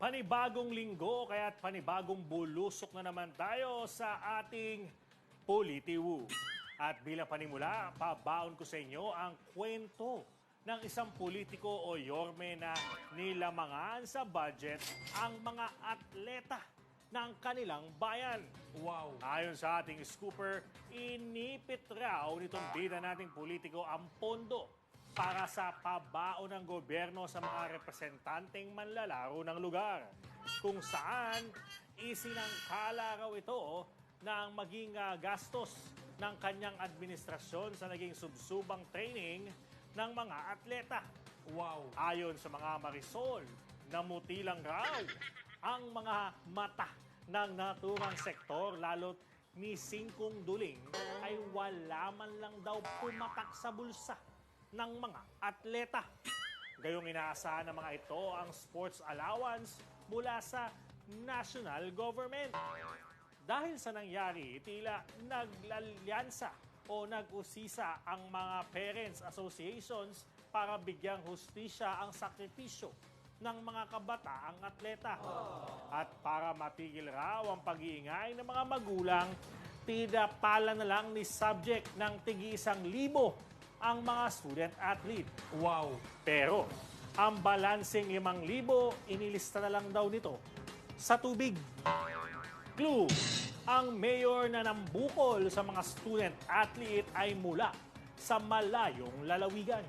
Panibagong linggo, kaya't panibagong bulusok na naman tayo sa ating Politiwu. At bilang panimula, pabaon ko sa inyo ang kwento ng isang politiko o yorme na nilamangan sa budget ang mga atleta ng kanilang bayan. Wow. Ayon sa ating scooper, inipit raw nitong bida nating politiko ang pondo para sa pabao ng gobyerno sa mga representanteng manlalaro ng lugar. Kung saan isinangkala raw ito ng maging ah, gastos ng kanyang administrasyon sa naging subsubang training ng mga atleta. Wow. Ayon sa mga Marisol, namuti lang raw ang mga mata ng naturang sektor lalo't ni Singkong Duling ay wala man lang daw pumatak sa bulsa ng mga atleta. Gayong inaasahan ng mga ito ang sports allowance mula sa national government. Dahil sa nangyari, tila naglalyansa o nag-usisa ang mga parents associations para bigyang hustisya ang sakripisyo ng mga kabataang atleta. At para matigil raw ang pag-iingay ng mga magulang, tida pala na lang ni subject ng tigi isang libo ang mga student athlete. Wow. Pero, ang balansing 5,000, inilista na lang daw nito sa tubig. Clue, ang mayor na nambukol sa mga student athlete ay mula sa malayong lalawigan.